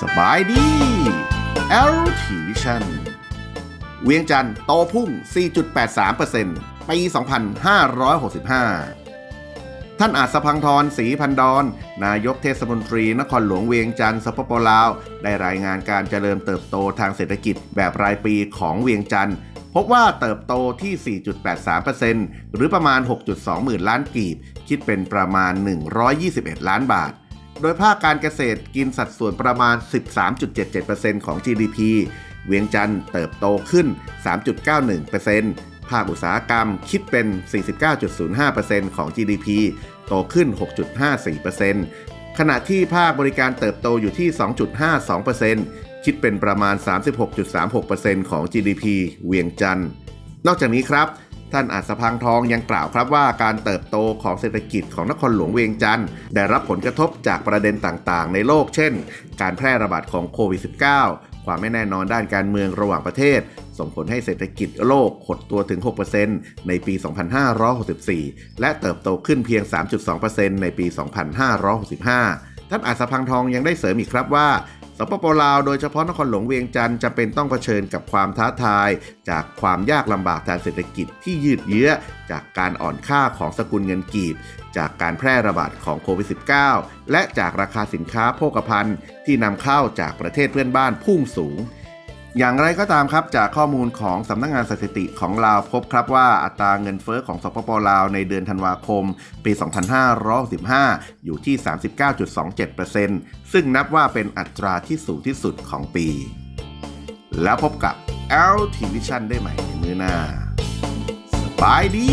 สบายดี l t Vision เวียงจันทร์โตพุ่ง 4.83%ปี 2565 ท่านอาจสพังทรศรีพันดอน นายกเทศมนตรีนครหลวงเวียงจันทร์สปปลาว ได้รายงานการเจริญเติบโตทางเศรษฐกิจแบบรายปีของเวียงจันทร์ พบว่าเติบโตที่ 4.83%หรือประมาณ 6.2 หมื่นล้านกีบ คิดเป็นประมาณ 121 ล้านบาท โดยภาคการเกษตรกินสัดส่วนประมาณ 13.77%ของ GDP เวียงจันทร์เติบโตขึ้น 3.91%ภาคอุตสาหกรรมคิดเป็น 49.05%ของ GDP โตขึ้น 6.54% ขณะที่ภาคบริการเติบโตอยู่ที่ 2.52%คิดเป็นประมาณ 36.36%ของ GDP เวียงจันทร์นอกจากนี้ครับ ท่านอาจสพังทองยังกล่าวครับว่าการเติบโตของเศรษฐกิจของนครหลวงเวียงจันทร์ได้รับผลกระทบจากประเด็นต่างๆ ในโลก เช่น การแพร่ระบาดของโควิด -19 ความไม่แน่นอนด้านการเมืองระหว่างประเทศ ส่งผลให้เศรษฐกิจโลกหดตัวถึง 6%ในปี 2564 และเติบโตขึ้นเพียง 3.2%ในปี 2565 ท่านอาสพังทองยังได้เสริมอีกครับว่า สปปลาวโดยเฉพาะนครหลวงเวียงจันทร์จะเป็นต้องเผชิญกับความท้าทาย จากความยากลำบากทางเศรษฐกิจที่ยืดเยื้อ จากการอ่อนค่าของสกุลเงินกีบ จากการแพร่ระบาดของโควิด -19 และจากราคาสินค้าโภคภัณฑ์ที่นำเข้าจากประเทศเพื่อนบ้านพุ่งสูง อย่างไรก็ตามครับจากข้อมูลของสำนักงงานสถิติของลาวพบครับว่าอัตราเงินเฟอ้อของสปปลาวในเดือนธันวาคม ปี 2565 อยู่ที่ 39.27%ซึ่งนับว่าเป็นอัตราที่สูงที่สุดของปี แล้วพบกับ LT Vision ได้ใหม่ในมือหน้า สบายดี